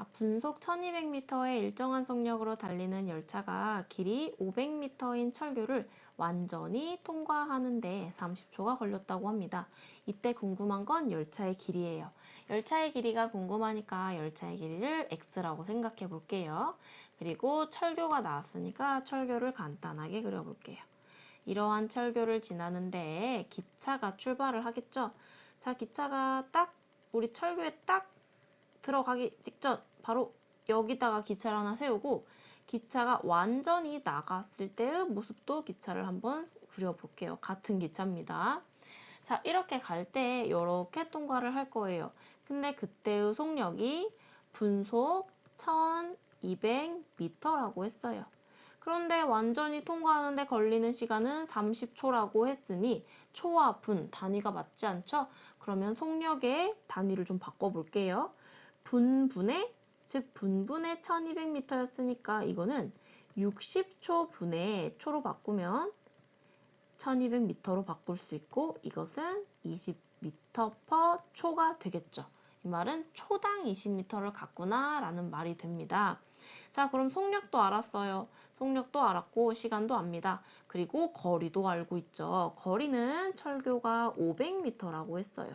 자, 분속 1200m의 일정한 속력으로 달리는 열차가 길이 500m인 철교를 완전히 통과하는데 30초가 걸렸다고 합니다. 이때 궁금한 건 열차의 길이에요. 열차의 길이가 궁금하니까 열차의 길이를 x라고 생각해 볼게요. 그리고 철교가 나왔으니까 철교를 간단하게 그려볼게요. 이러한 철교를 지나는데 기차가 출발을 하겠죠. 자, 기차가 딱 우리 철교에 딱 들어가기 직전 바로 여기다가 기차를 하나 세우고 기차가 완전히 나갔을 때의 모습도 기차를 한번 그려볼게요. 같은 기차입니다. 자, 이렇게 갈 때 이렇게 통과를 할 거예요. 근데 그때의 속력이 분속 1200m라고 했어요. 그런데 완전히 통과하는데 걸리는 시간은 30초라고 했으니 초와 분 단위가 맞지 않죠? 그러면 속력의 단위를 좀 바꿔볼게요. 분분의 즉 분분의 1200m였으니까 이거는 60초 분의 초로 바꾸면 1200m로 바꿀 수 있고 이것은 20m per 초가 되겠죠. 이 말은 초당 20m를 갖구나 라는 말이 됩니다. 자 그럼 속력도 알았어요. 속력도 알았고 시간도 압니다. 그리고 거리도 알고 있죠. 거리는 철교가 500m라고 했어요.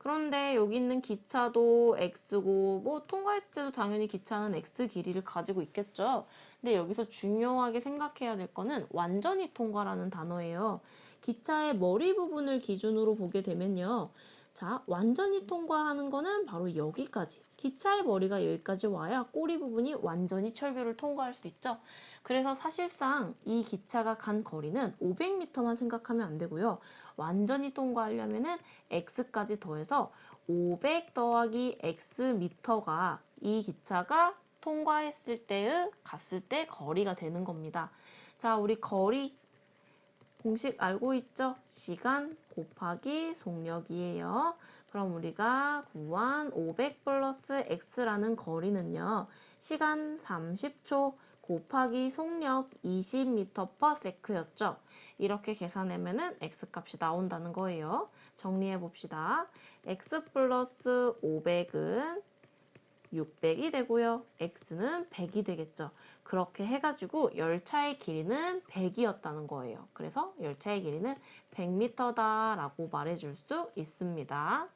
그런데 여기 있는 기차도 x고 뭐 통과했을 때도 당연히 기차는 x 길이를 가지고 있겠죠. 근데 여기서 중요하게 생각해야 될 거는 완전히 통과라는 단어예요. 기차의 머리 부분을 기준으로 보게 되면요. 자, 완전히 통과하는 거는 바로 여기까지. 기차의 머리가 여기까지 와야 꼬리 부분이 완전히 철교를 통과할 수 있죠. 그래서 사실상 이 기차가 간 거리는 500m만 생각하면 안 되고요. 완전히 통과하려면은 x까지 더해서 500 더하기 x 미터가 이 기차가 통과했을 때의 갔을 때 거리가 되는 겁니다. 자, 우리 거리 공식 알고 있죠? 시간 곱하기 속력이에요. 그럼 우리가 구한 500 플러스 x라는 거리는요. 시간 30초 곱하기 속력 20m per sec였죠. 이렇게 계산하면은 x값이 나온다는 거예요. 정리해 봅시다. x 플러스 500은 600이 되고요. x는 100이 되겠죠. 그렇게 해가지고 열차의 길이는 100이었다는 거예요. 그래서 열차의 길이는 100m다라고 말해줄 수 있습니다.